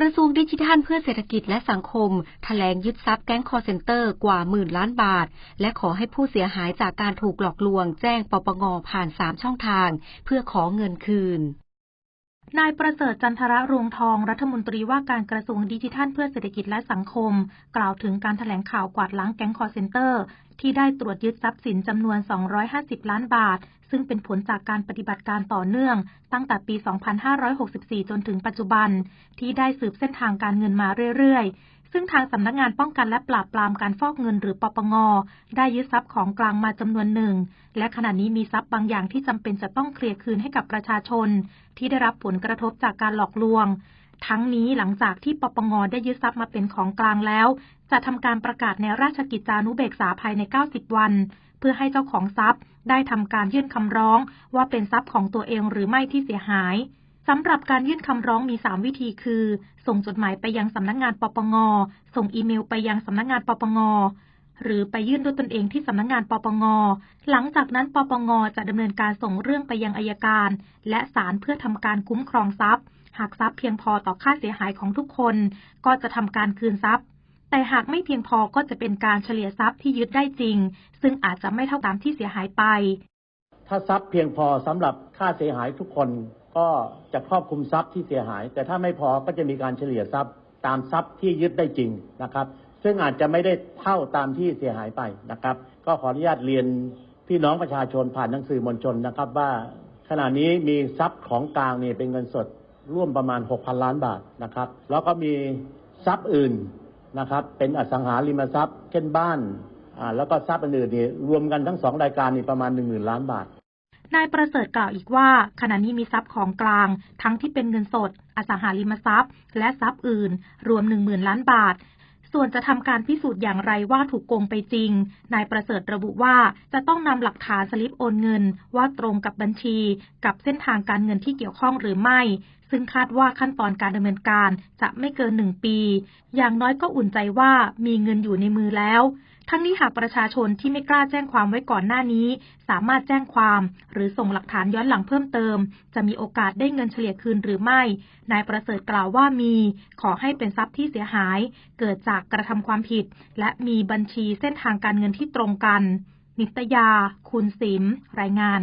กระทรวงดิจิทัลเพื่อเศรษฐกิจและสังคมถแถลงยึดทรัพย์แก๊งคอร์เซนเตอร์กว่าหมื่นล้านบาท และขอให้ผู้เสียหายจากการถูกหลอกลวง แจ้งปปงผ่าน 3 ช่องทาง เพื่อขอเงินคืน นายประเสริฐจันทระรวงทองรัฐมนตรีว่าการกระทรวงดิจิทัลเพื่อเศรษฐกิจและสังคม กล่าวถึงการถแถลงข่าวกวาดล้างแก๊งคอร์เซนเตอร์ ที่ได้ตรวจยึดทรัพย์สินจำนวน 250 ล้านบาท ซึ่งเป็นผลจากการปฏิบัติการต่อเนื่อง ตั้งแต่ปี 2564 จนถึงปัจจุบัน ที่ได้สืบเส้นทางการเงินมาเรื่อยๆ ซึ่งทางสำนักงานป้องกันและปราบปรามการฟอกเงินหรือปปง ได้ยึดทรัพย์ของกลางมาจำนวนหนึ่ง และขณะนี้มีทรัพย์บางอย่างที่จำเป็นจะต้องเคลียร์คืนให้กับประชาชน ที่ได้รับผลกระทบจากการหลอกลวง ทั้งนี้หลังจากที่ปปงได้ยึดทรัพย์มาเป็นของกลางแล้ว จะทำการประกาศในราชกิจจานุเบกษาภายใน 90 วัน เพื่อให้เจ้าของทรัพย์ ได้ทำการยื่นคำร้อง ว่าเป็นทรัพย์ของตัวเองหรือไม่ที่เสียหาย สำหรับการยื่นคำร้องมี 3 วิธีคือ ส่งจดหมายไปยังสำนักงงานปปง ส่งอีเมลไปยังสำนักงงานปปง หรือไปยื่นด้วยตนเองที่สำนักงงานปปง หลังจากนั้นปปงจะดำเนินการส่งเรื่องไปยังอายการ และศาลเพื่อทำการคุ้มครองทรัพย์ หากทรัพย์เพียงพอต่อค่าเสียหายของทุกคน ก็จะทำการคืนทรัพย์ แต่หากไม่เพียงพอก็จะเป็นการเฉลี่ยทรัพย์ที่ยึดได้จริง ซึ่งอาจจะไม่เท่าตามที่เสียหายไป ถ้าทรัพย์เพียงพอสำหรับค่าเสียหายทุกคน ก็จะครอบคลุมทรัพย์ที่เสียหาย แต่ถ้าไม่พอก็จะมีการเฉลี่ยทรัพย์ตามทรัพย์ที่ยึดได้จริงนะครับ ซึ่งอาจจะไม่ได้เท่าตามที่เสียหายไปนะครับ ก็ขออนุญาตเรียนพี่น้องประชาชนผ่านหนังสือมวลชนนะครับว่าขณะนี้มีทรัพย์ของกลางนี่เป็นเงินสดร่วมประมาณ 6,000 ล้านบาทนะครับ แล้วก็มีทรัพย์อื่นนะครับ เป็นอสังหาริมทรัพย์เช่นบ้านอ่าแล้วก็ทรัพย์อื่นๆนี่รวมกันทั้งสองรายการนี่ประมาณ 1 0,000 ล้านบาท นายประเสริฐกล่าวอีกว่า ขณะนี้มีทรัพย์ของกลาง ทั้งที่เป็นเงินสด อสังหาริมทรัพย์ และทรัพย์อื่น รวม 1 0,000 ล้านบาท ส่วนจะทำการพิสูจน์อย่างไรว่าถูกโกงไปจริง นายประเสริฐระบุว่าจะต้องนำหลักฐานสลิปโอนเงิน ว่าตรงกับบัญชี กับเส้นทางการเงินที่เกี่ยวข้องหรือไม่ ซึ่งคาดว่าขั้นตอนการดำเนินการจะไม่เกินหนึ่งปี อย่างน้อยก็อุ่นใจว่ามีเงินอยู่ในมือแล้ว ทั้งนี้หากประชาชนที่ไม่กล้าแจ้งความไว้ก่อนหน้านี้ สามารถแจ้งความ หรือส่งหลักฐานย้อนหลังเพิ่มเติม จะมีโอกาสได้เงินเฉลี่ยคืนหรือไม่ นายประเสริฐกล่าวว่ามี ขอให้เป็นทรัพย์ที่เสียหาย เกิดจากกระทำความผิด และมีบัญชีเส้นทางการเงินที่ตรงกัน นิตยา คุณสิม รายงาน